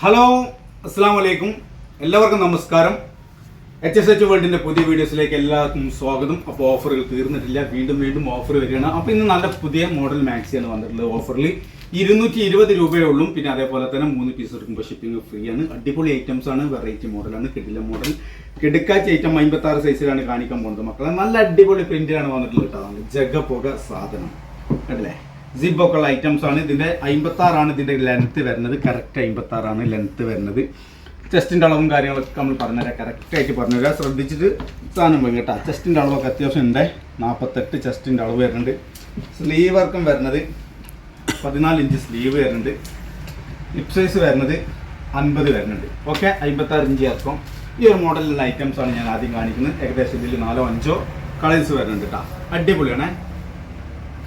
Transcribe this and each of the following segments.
Hello അസ്സാം വലൈക്കും എല്ലാവർക്കും നമസ്കാരം. എച്ച് എസ് എച്ച് വേൾഡിന്റെ പുതിയ വീഡിയോസിലേക്ക് എല്ലാവർക്കും സ്വാഗതം. അപ്പോൾ ഓഫറുകൾ തീർന്നിട്ടില്ല. വീണ്ടും വീണ്ടും ഓഫർ വരികയാണ്. അപ്പോൾ ഇന്ന് നല്ല പുതിയ മോഡൽ മാക്സിയാണ് വന്നിട്ടുള്ളത് ഓഫറിൽ ഇരുന്നൂറ്റി ഇരുപത് രൂപയേ ഉള്ളൂ. പിന്നെ അതേപോലെ തന്നെ മൂന്ന് പീസ് എടുക്കുമ്പോൾ ഷിപ്പിംഗ് ഫ്രീ ആണ്. അടിപൊളി ഐറ്റംസ് ആണ്. വെറൈറ്റി മോഡലാണ് കിടില മോഡൽ കിടക്കാച്ച ഐറ്റം അമ്പത്തി ആറ് സൈസിലാണ് കാണിക്കാൻ പോകുന്നത് മക്കളെ. നല്ല അടിപൊളി പ്രിന്റിലാണ് വന്നിട്ടുള്ളത് കേട്ടോ. ജഗ പുക സാധനം. അല്ലേ സിബ് ഒക്കെ ഉള്ള ഐറ്റംസ് ആണ്. ഇതിന്റെ അമ്പത്തി ആറാണ് ഇതിന്റെ ലെങ്ത് വരുന്നത്. കറക്റ്റ് അമ്പത്തി ആറാണ് ലെങ്ത് വരുന്നത് ചെസ്റ്റിന്റെ അളവും കാര്യങ്ങളൊക്കെ നമ്മൾ പറഞ്ഞുതരാം. കറക്റ്റായിട്ട് പറഞ്ഞുതരാം. ശ്രദ്ധിച്ചിട്ട് സാധനം വേണം കേട്ടോ. ചെസ്റ്റിന്റെ അളവൊക്കെ അത്യാവശ്യം ഉണ്ട്. നാൽപ്പത്തെട്ട് ചെസ്റ്റിന്റെ അളവ് വരുന്നുണ്ട്. സ്ലീവ് വർക്കും വരുന്നത് പതിനാല് ഇഞ്ച് സ്ലീവ് വരുന്നുണ്ട്. ഹിപ് സൈസ് വരുന്നത് അൻപത് വരുന്നുണ്ട്. ഓക്കെ അമ്പത്താറ് ഇഞ്ച് ഇറക്കം ഈ ഒരു മോഡലിലുള്ള ഐറ്റംസാണ് ഞാൻ ആദ്യം കാണിക്കുന്നത്. ഏകദേശം ഇതിൽ നാലോ അഞ്ചോ കളേഴ്സ് വരുന്നുണ്ട് കേട്ടോ. അടിപൊളിയാണ്.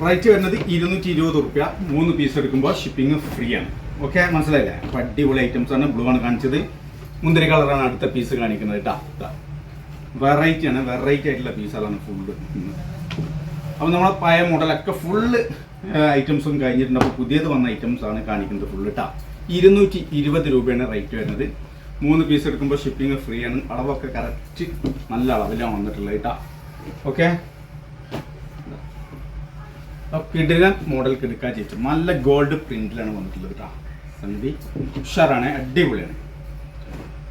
റേറ്റ് വരുന്നത് ഇരുന്നൂറ്റി ഇരുപത് റുപ്യ മൂന്ന് പീസ് എടുക്കുമ്പോൾ ഷിപ്പിംഗ് ഫ്രീ ആണ്. ഓക്കെ മനസ്സിലായില്ലേ? അടിപൊളി ഐറ്റംസ് ആണ്. ബ്ലൂ ആണ് കാണിച്ചത്. മുന്തിരി കളറാണ് അടുത്ത പീസ് കാണിക്കുന്നത് കേട്ടോ. വെറൈറ്റി ആണ്. വെറൈറ്റി ആയിട്ടുള്ള പീസുകളാണ് ഫുള്ള് അപ്പോൾ നമ്മളെ പഴയ മോഡലൊക്കെ ഫുള്ള് ഐറ്റംസും കഴിഞ്ഞിട്ടുണ്ട്. അപ്പോൾ പുതിയത് വന്ന ഐറ്റംസ് ആണ് കാണിക്കുന്നത് ഫുള്ള് കേട്ടോ ഇരുന്നൂറ്റി ഇരുപത് രൂപയാണ് റേറ്റ് വരുന്നത്. മൂന്ന് പീസ് എടുക്കുമ്പോൾ ഷിപ്പിംഗ് ഫ്രീ ആണ്. അളവൊക്കെ കറക്റ്റ് നല്ല അളവിലാണ് വന്നിട്ടുള്ളത് കേട്ടോ ഓക്കെ കിടിലൻ മോഡൽ കിടക്കാൻ ചേച്ചു നല്ല ഗോൾഡ് പ്രിന്റിലാണ് വന്നിട്ടുള്ളത് കേട്ടോ സംഗതി ഉഷാറാണ് അടിപൊളിയാണ്.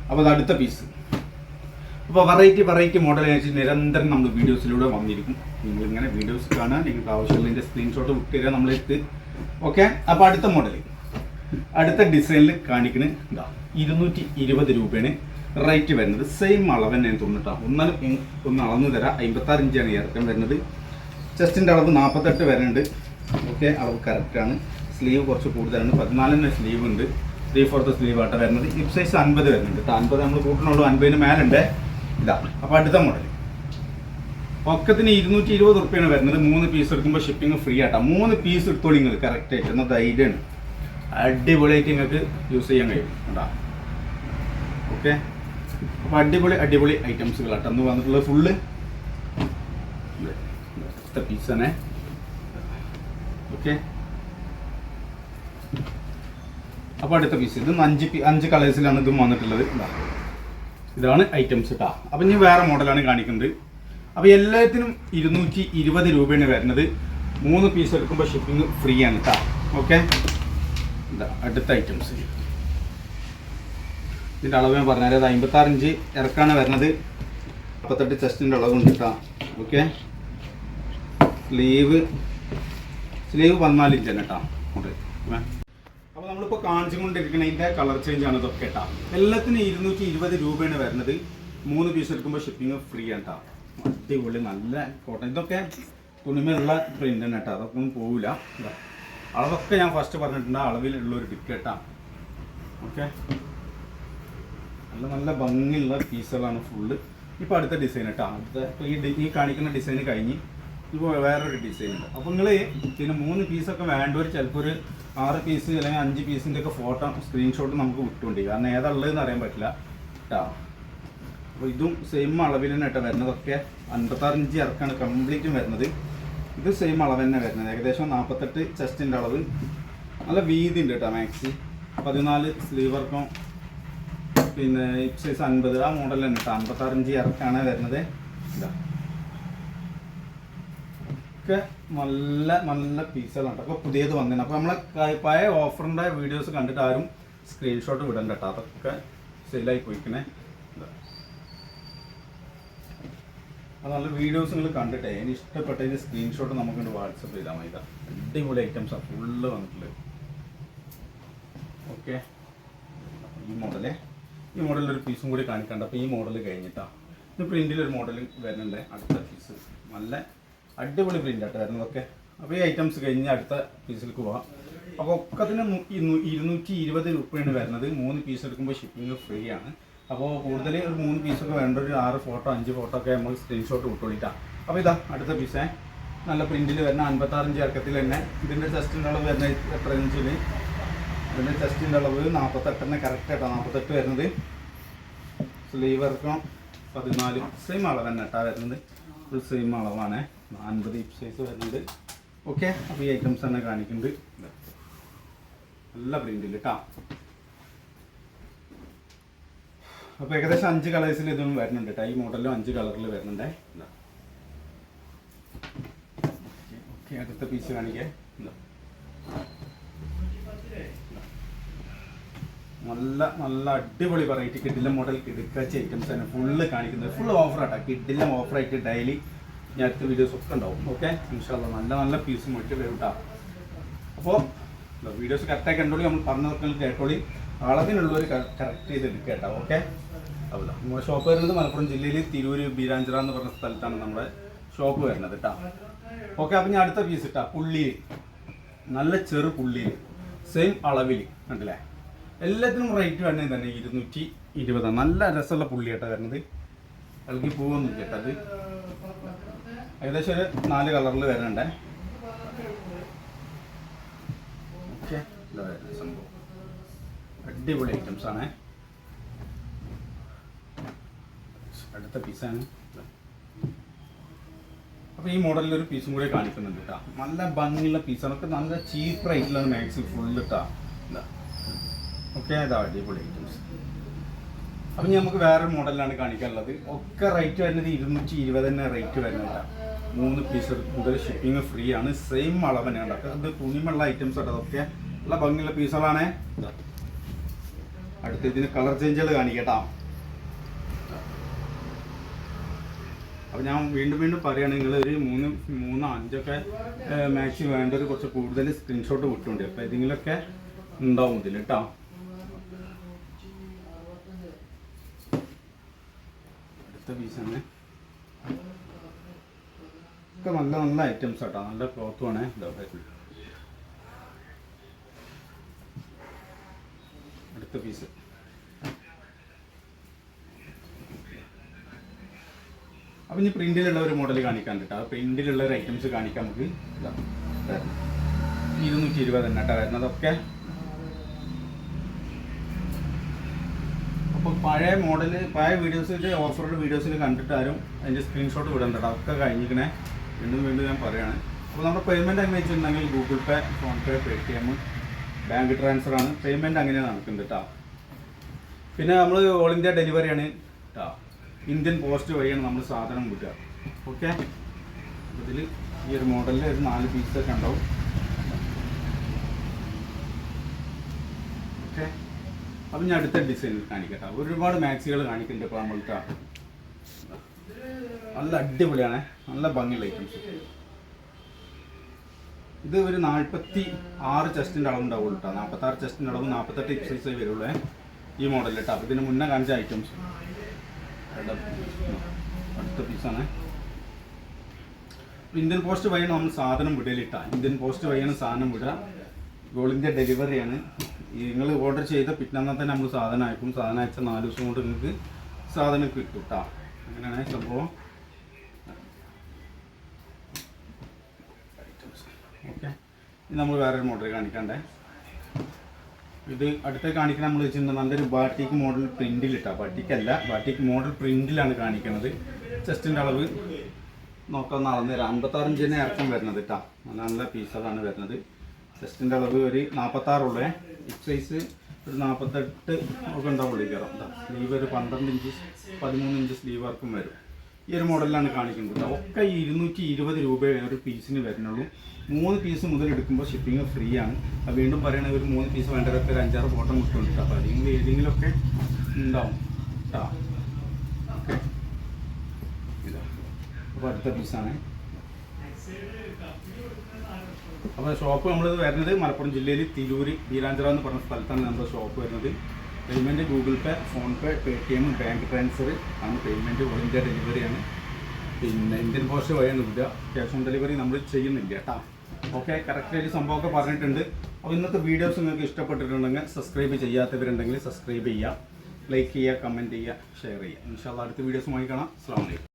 അപ്പോൾ അത് അടുത്ത പീസ് അപ്പോൾ വെറൈറ്റി വെറൈറ്റി മോഡൽ വെച്ച് നിരന്തരം നമ്മൾ വീഡിയോസിലൂടെ വന്നിരിക്കും. നിങ്ങൾ ഇങ്ങനെ വീഡിയോസ് കാണാൻ നിങ്ങൾക്ക് ആവശ്യമുള്ളതിന്റെ സ്ക്രീൻഷോട്ട് വിട്ടുതരാം നമ്മളെടുത്ത് ഓക്കെ അപ്പോൾ അടുത്ത മോഡൽ അടുത്ത ഡിസൈനിൽ കാണിക്കുന്ന ഇതാ ഇരുന്നൂറ്റി ഇരുപത് രൂപയാണ് റേറ്റ് വരുന്നത്. സെയിം അളവ് തന്നെ തോന്നിട്ടാണ് ഒന്നാലും ഒന്ന് അളന്ന് തരാം. അമ്പത്താറ് ഇഞ്ചാണ് ഇറക്കം വരുന്നത്. ചെസ്റ്റിന്റെ അളവ് നാൽപ്പത്തെട്ട് വരുന്നുണ്ട് ഓക്കെ അളവ് കറക്റ്റാണ് സ്ലീവ് കുറച്ച് കൂടുതലാണ് പതിനാലിന് സ്ലീവ് ഉണ്ട്. ത്രീ ഫോർത്ത് സ്ലീവ് ആട്ട വരുന്നത്. ഹിപ്പ് സൈസ് അൻപത് വരുന്നുണ്ട്. അൻപത് നമ്മൾ കൂട്ടണുള്ളൂ അൻപതിന് മേലുണ്ട്? ഇതാ. അപ്പോൾ അടുത്ത മോഡൽ പൊക്കത്തിന് ഇരുന്നൂറ്റി ഇരുപത് റുപ്യാണ് വരുന്നത്. മൂന്ന് പീസ് എടുക്കുമ്പോൾ ഷിപ്പിംഗ് ഫ്രീ ആട്ടാ. മൂന്ന് പീസ് എടുത്തോളി നിങ്ങൾ കറക്റ്റ് ആയിട്ട്. എന്നാൽ ധൈര്യമാണ്. അടിപൊളിയായിട്ട് നിങ്ങൾക്ക് യൂസ് ചെയ്യാൻ കഴിയും. കേട്ടോ ഓക്കെ അപ്പോൾ അടിപൊളി അടിപൊളി ഐറ്റംസുകളാട്ടോ അന്ന് വന്നിട്ടുള്ളത് ഫുള്ള് അടുത്ത pizza, né? ഓക്കെ അപ്പോൾ അടുത്ത പീസ് ഇത് അഞ്ച് അഞ്ച് കളേഴ്സിലാണ് ഇതും വന്നിട്ടുള്ളത്. ഇതാ. ഇതാണ് ഐറ്റംസ് കേട്ടോ അപ്പം ഇനി വേറെ മോഡലാണ് കാണിക്കുന്നത്. അപ്പോൾ എല്ലാത്തിനും ഇരുന്നൂറ്റി ഇരുപത് രൂപയാണ് വരുന്നത്. മൂന്ന് പീസ് എടുക്കുമ്പോൾ ഷിപ്പിംഗ് ഫ്രീ ആണ് കേട്ടോ ഓക്കെ ഇതാ അടുത്ത ഐറ്റംസ് ഇതിന്റെ അളവ് ഞാൻ പറഞ്ഞാൽ അത് അമ്പത്താറ് ഇഞ്ച് ഇറക്കാണ് വരുന്നത്. അപ്പത്തെട്ട് ചെസ്റ്റിന്റെ അളവുണ്ട് കേട്ടോ ഓക്കെ സ്ലീവ് സ്ലീവ് പതിനാല് തന്നെ കേട്ടോ അങ്ങോട്ട്. അപ്പോൾ നമ്മളിപ്പോൾ കാണിച്ചുകൊണ്ടിരിക്കുന്നതിന്റെ കളർ ചേഞ്ച് ആണ് ഇതൊക്കെ കേട്ടോ എല്ലാത്തിനും ഇരുന്നൂറ്റി ഇരുപത് രൂപയാണ് വരുന്നത്. മൂന്ന് പീസ് എടുക്കുമ്പോൾ ഷിപ്പിംഗ് ഫ്രീ ആണ് കേട്ടോ അടിപൊളി നല്ല കോട്ടൺ ഇതൊക്കെ തുണിമയുള്ള പ്രിന്റ് തന്നെ കേട്ടോ അതൊക്കെ ഒന്നും പോവില്ല. അളവൊക്കെ ഞാൻ ഫസ്റ്റ് പറഞ്ഞിട്ടുണ്ട്. അളവിലുള്ള ഒരു ടിക്ക് കേട്ടോ ഓക്കെ? നല്ല നല്ല ഭംഗിയുള്ള പീസുകളാണ് ഫുള്ള് ഇപ്പോൾ അടുത്ത ഡിസൈൻ കേട്ടോ അടുത്ത ഈ കാണിക്കുന്ന ഡിസൈൻ കഴിഞ്ഞ് ഇപ്പോൾ വേറൊരു ഡിസൈൻ ഉണ്ട്. അപ്പോൾ നിങ്ങൾ പിന്നെ മൂന്ന് പീസൊക്കെ വേണ്ടവർ ചിലപ്പോൾ ഒരു ആറ് പീസ് അല്ലെങ്കിൽ അഞ്ച് പീസിന്റെ ഒക്കെ ഫോട്ടോ സ്ക്രീൻഷോട്ട് നമുക്ക് വിട്ടുകൊണ്ട് കാരണം ഏതാ ഉള്ളതെന്ന് അറിയാൻ പറ്റില്ല. കേട്ടോ അപ്പോൾ ഇതും സെയിം അളവിൽ തന്നെ കേട്ടോ വരുന്നതൊക്കെ അൻപത്താറ് ഇഞ്ച് ഇറക്കാണ് കംപ്ലീറ്റും വരുന്നത്. ഇത് സെയിം അളവ് തന്നെ വരുന്നത്. ഏകദേശം നാൽപ്പത്തെട്ട് ചെസ്റ്റിന്റെ അളവ്. നല്ല വീതി ഉണ്ട് കേട്ടോ മാക്സി പതിനാല് സ്ലീവ് വർക്കും. പിന്നെ സൈസ് അൻപത്. ആ മോഡൽ തന്നെ കേട്ടോ അമ്പത്താറ് ഇഞ്ച് ഇറക്കാണ് വരുന്നത്. ഇതാ ഒക്കെ നല്ല നല്ല പീസുകളുണ്ട് അപ്പോൾ പുതിയത് വന്നിട്ടുണ്ട് അപ്പോൾ നമ്മളെ പഴയ ഓഫറിന്റെ വീഡിയോസ് കണ്ടിട്ട് ആരും സ്ക്രീൻഷോട്ട് വിടണ്ട കേട്ടോ അതൊക്കെ സെല്ലായി പോയിക്കണേ. അത് നല്ല വീഡിയോസ് നിങ്ങൾ കണ്ടിട്ടേ. ഇഷ്ടപ്പെട്ട ഇഷ്ടപ്പെട്ടതിന് സ്ക്രീൻഷോട്ട് നമുക്ക് വാട്സപ്പ് ചെയ്താൽ മതി അടിപൊളി ഐറ്റംസാണ് ഫുള്ള് വന്നിട്ടുള്ളത് ഓക്കെ ഈ മോഡലേ ഈ മോഡലിൽ ഒരു പീസും കൂടി കാണിക്കണ്ട. അപ്പോൾ ഈ മോഡൽ കഴിഞ്ഞിട്ടാ. ഇത് പ്രിന്റിൽ ഒരു മോഡൽ വരുന്നുണ്ട്. അടുത്ത പീസ് നല്ല അടിപൊളി പ്രിന്റ് ആട്ടോ വരുന്നതൊക്കെ അപ്പോൾ ഈ ഐറ്റംസ് കഴിഞ്ഞ് അടുത്ത പീസിലേക്ക് പോവാം. അപ്പോൾ ഒക്കത്തിന് ഇരുന്നൂറ്റി ഇരുപത് രൂപയാണ് വരുന്നത്. മൂന്ന് പീസ് എടുക്കുമ്പോൾ ഷിപ്പിംഗ് ഫ്രീ ആണ്. അപ്പോൾ കൂടുതൽ ഒരു മൂന്ന് പീസൊക്കെ വേണ്ട ഒരു ആറ് ഫോട്ടോ അഞ്ച് ഫോട്ടോ ഒക്കെ നമ്മൾ സ്ക്രീൻഷോട്ട് വിട്ടോളിട്ടാ അപ്പോൾ ഇതാ അടുത്ത പീസേ നല്ല പ്രിന്റിൽ വരുന്ന അൻപത്താറിഞ്ച് ഇറക്കത്തിൽ തന്നെ. ഇതിന്റെ ടെസ്റ്റിന്റെ അളവ് വരുന്ന എത്ര ഇഞ്ചിൽ ഇതിന്റെ ചെസ്റ്റിന്റെ അളവ് നാൽപ്പത്തെട്ടിന് കറക്റ്റ് ആയിട്ടാണ് നാൽപ്പത്തെട്ട് വരുന്നത്. സ്ലീവ് ഇറക്കം പതിനാല് സെയിം അളവ് തന്നെ കേട്ടോ വരുന്നത്. ഫുൾ സെയിം അളവാണ്. അൻപത് ഇപ് സൈസ് വരുന്നുണ്ട്. ഓക്കെ അപ്പോൾ ഈ ഐറ്റംസ് തന്നെ കാണിക്കുന്നുണ്ട്. നല്ല പ്രിന്റിൽ കേട്ടോ അപ്പോൾ ഏകദേശം അഞ്ച് കളേഴ്സിൽ ഇതും വരുന്നുണ്ട് കേട്ടോ ഈ മോഡലും അഞ്ച് കളറിൽ വരുന്നുണ്ടേ. ഓക്കെ അടുത്ത പീസ് കാണിക്കേ. നല്ല നല്ല അടിപൊളി വെറൈറ്റി കിഡിലെ മോഡൽ കിടക്കാച്ച ഐറ്റംസ് ആണ്. ഫുള്ള് കാണിക്കുന്നത്. ഫുൾ ഓഫർ ആട്ടോ. കിഡിലെ ഓഫർ ആയിട്ട് ഡെയിലി ഞാൻ അടുത്ത വീഡിയോസ് ഒക്കെ ഉണ്ടാവും. ഓക്കെ ഇൻഷാല്ല നല്ല നല്ല പീസ് മുറ്റി വരും കേട്ടോ അപ്പോൾ വീഡിയോസ് കറക്റ്റായി കണ്ടോളി നമ്മൾ പറഞ്ഞതൊക്കെ കേട്ടോളി. അളവിനുള്ളവർ കറക്റ്റ് ചെയ്ത് എടുക്കേട്ടോ കേട്ടോ ഓക്കെ അപ്പോൾ നമ്മുടെ ഷോപ്പ് വരുന്നത് മലപ്പുറം ജില്ലയിൽ തിരൂര് ബീരാഞ്ചിറ എന്ന് പറഞ്ഞ സ്ഥലത്താണ് നമ്മുടെ ഷോപ്പ് വരുന്നത് കേട്ടോ ഓക്കെ അപ്പം ഞാൻ അടുത്ത പീസ് ഇട്ടാ പുള്ളിയിൽ നല്ല ചെറു പുള്ളി സെയിം അളവിൽ കണ്ടില്ലേ? എല്ലാത്തിനും റേറ്റ് വേണമെങ്കിൽ തന്നെ ഇരുന്നൂറ്റി ഇരുപതാണ് നല്ല രസമുള്ള പുള്ളി കേട്ടോ വരുന്നത്. ഇളകി പോകുന്നു കേട്ടോ അത്. ഏകദേശം ഒരു നാല് കളറിൽ വരുന്നുണ്ടേ. സംഭവം. അടിപൊളി ഐറ്റംസ് ആണ്. അടുത്ത പീസാണ് അപ്പോൾ ഈ മോഡലിൽ ഒരു പീസും കൂടെ കാണിക്കുന്നുണ്ട് കേട്ടോ നല്ല ഭംഗിയുള്ള പീസാണ് ഒക്കെ നല്ല ചീപ്പ് റേറ്റിലാണ് മാക്സി ഫുള്ള് കേട്ടോ ഓക്കെ ഇതാ അടിപൊളി ഐറ്റംസ് അപ്പം നമുക്ക് വേറെ മോഡലാണ് കാണിക്കാനുള്ളത്. ഒക്കെ റേറ്റ് വരുന്നത് ഇരുന്നൂറ്റി ഇരുപത് തന്നെ റേറ്റ് വരുന്നില്ല മൂന്ന് പീസ് മുതൽ ഷിപ്പിംഗ് ഫ്രീ ആണ്. സെയിം അളവ് തന്നെയാണ് ഉണ്ടാക്കുക അത് തുണിമുള്ള ഐറ്റംസ് ഉണ്ട് അതൊക്കെ നല്ല ഭംഗിയുള്ള പീസുകളാണ് അടുത്ത ഇതിന് കളർ ചേഞ്ചുകൾ കാണിക്കട്ടാ. അപ്പോൾ ഞാൻ വീണ്ടും വീണ്ടും പറയുകയാണെങ്കിൽ ഒരു മൂന്ന് മൂന്ന് അഞ്ചൊക്കെ മാക്സി വേണ്ടത് കുറച്ച് കൂടുതൽ സ്ക്രീൻഷോട്ട് വിട്ടുണ്ട് അപ്പോൾ ഏതെങ്കിലുമൊക്കെ ഉണ്ടാവും ഇതിൽ കേട്ടോ അടുത്ത പീസ് പീസാണ് ഒക്കെ നല്ല നല്ല ഐറ്റംസ് ആട്ടോ. നല്ല ക്ലോത്തുമാണ് അടുത്ത പീസ് അപ്പം ഇനി പ്രിന്റിലുള്ള ഒരു മോഡൽ കാണിക്കാൻ കേട്ടോ. ആ പ്രിന്റിലുള്ള ഒരു ഐറ്റംസ് കാണിക്കാൻ നമുക്ക്. ഇരുന്നൂറ്റി ഇരുപത് തന്നെ കേട്ടോ വരുന്നതൊക്കെ അപ്പോൾ പഴയ മോഡൽ പഴയ വീഡിയോസിൽ ഓഫറുടെ വീഡിയോസിൽ കണ്ടിട്ടാരും അതിന്റെ സ്ക്രീൻഷോട്ട് വിടണ്ട ഒക്കെ കഴിഞ്ഞിരിക്കണേ. വീണ്ടും വീണ്ടും ഞാൻ പറയുകയാണ് അപ്പോൾ നമ്മുടെ പേയ്മെന്റ് എങ്ങനെ വെച്ചിട്ടുണ്ടെങ്കിൽ Google Pay PhonePe Paytm bank transfer ആണ്. പേയ്മെന്റ് അങ്ങനെ നടക്കുന്നുണ്ട് കേട്ടോ പിന്നെ നമ്മൾ ഓൾ ഇന്ത്യ ഡെലിവറിയാണ് കേട്ടോ ഇന്ത്യൻ പോസ്റ്റ് വഴിയാണ് നമ്മൾ സാധനം കൂട്ടുക ഓക്കെ ഇതിൽ ഈ ഒരു മോഡലിൽ ഒരു നാല് പീസൊക്കെ ഉണ്ടാവും. അപ്പം ഞാൻ അടുത്ത ഡിസൈൻ കാണിക്കട്ടെ. ഒരുപാട് മാക്സികൾ കാണിക്കുന്നുണ്ട് ഇപ്പോൾ നമ്മൾക്ക് നല്ല അടിപൊളിയാണ്. നല്ല ഭംഗിയുള്ള ഐറ്റംസ് ഇത് ഒരു നാൽപ്പത്തി ആറ് ചെസ്റ്റിന്റെ അളവ് ഉണ്ടാവുള്ളൂ കേട്ടോ നാൽപ്പത്തി ആറ് ചെസ്റ്റിന്റെ അളവ് നാൽപ്പത്തെട്ട് ഇപ്സൈസേ വരുള്ളൂ. ഈ മോഡൽ കേട്ടോ അപ്പോൾ ഇതിന് മുന്നേ കാണിച്ച ഐറ്റംസ് അടുത്ത പീസാണ് ഇന്ത്യൻ പോസ്റ്റ് വഴിയാണ് നമ്മൾ സാധനം വിടലിട്ട ഇന്ത്യൻ പോസ്റ്റ് വഴിയാണ് സാധനം വിടുക. ഗോൾ ഡെലിവറിയാണ് നിങ്ങൾ ഓർഡർ ചെയ്ത പിറ്റന്നത്തെ നമ്മൾ സാധനം അയക്കും. സാധനം അയച്ച നാല് ദിവസം കൊണ്ട് നിങ്ങൾക്ക് സാധനം കിട്ടും കേട്ടോ അങ്ങനെയാണ് സംഭവം. ഓക്കെ ഇനി നമ്മൾ വേറൊരു മോഡൽ കാണിക്കണ്ടേ. ഇത് അടുത്ത കാണിക്കുന്ന നമ്മൾ വെച്ചിട്ടുണ്ട് നല്ലൊരു ബാട്ടിക് മോഡൽ പ്രിന്റിൽ ഇട്ടാ ബാട്ടിക്കല്ല ബാട്ടിക് മോഡൽ പ്രിന്റിലാണ് കാണിക്കുന്നത് ചെസ്റ്റിന്റെ അളവ് നോക്കാൻ നടന്നു തരാം അമ്പത്താറ് ഇഞ്ചിനെ ഇറക്കം വരുന്നത് കേട്ടോ നല്ല നല്ല പീസാണ് വരുന്നത്. ചെസ്റ്റിന്റെ അളവ് ഒരു നാൽപ്പത്താറുള്ളേ ഹിപ് സൈസ് ഒരു നാൽപ്പത്തെട്ട് ഒക്കെ ഉണ്ടാവുള്ളൂ കയറാം സ്ലീവ് ഒരു പന്ത്രണ്ട് ഇഞ്ച് പതിമൂന്ന് ഇഞ്ച് സ്ലീവ് വർക്കും വരും. ഈ ഒരു മോഡലിലാണ് കാണിക്കുന്നത്. ഒക്കെ ഇരുന്നൂറ്റി ഇരുപത് രൂപയാണ് ഒരു പീസിന് വരുന്നുള്ളൂ. മൂന്ന് പീസ് മുതൽ എടുക്കുമ്പോൾ ഷിപ്പിംഗ് ഫ്രീ ആണ്. അത് വീണ്ടും പറയണത് ഒരു മൂന്ന് പീസ് വേണ്ടവരൊക്കെ ഒരു അഞ്ചാറ് ഫോട്ടോ കിട്ടുന്നുണ്ട് കേട്ടോ. അപ്പോൾ അല്ലെങ്കിൽ ഏതെങ്കിലുമൊക്കെ ഉണ്ടാവും. കേട്ടോ ഓക്കെ. അപ്പോൾ അടുത്ത പീസാണ് അപ്പോൾ ഷോപ്പ് നമ്മൾ വരുന്നത് മലപ്പുറം ജില്ലയിൽ തിരൂരി ബീരാഞ്ചിറ എന്ന് പറഞ്ഞ സ്ഥലത്താണ് നമ്മുടെ ഷോപ്പ് വരുന്നത്. Payment Google Pay PhonePe T M bank transfer ആണ് പേയ്മെന്റ് ഓൾ ഇന്ത്യ ഡെലിവറിയാണ് പിന്നെ ഇന്ത്യൻ പോസ്റ്റ് വഴിയാണ് ക്യാഷ് ഓൺ ഡെലിവറി നമ്മൾ ചെയ്യുന്നില്ല കേട്ടോ. ഓക്കെ കറക്റ്റായിട്ട് സംഭവമൊക്കെ പറഞ്ഞിട്ടുണ്ട്. അപ്പോൾ ഇന്നത്തെ വീഡിയോസ് നിങ്ങൾക്ക് ഇഷ്ടപ്പെട്ടിട്ടുണ്ടെങ്കിൽ സബ്സ്ക്രൈബ് ചെയ്യാത്തവരുണ്ടെങ്കിൽ സബ്സ്ക്രൈബ് ചെയ്യുക. ലൈക്ക് ചെയ്യുക കമന്റ് ചെയ്യുക ഷെയർ ചെയ്യുക. ഇൻഷാല്ല അടുത്ത വീഡിയോസുമായി കാണാം. അസ്സാം വലൈക്കും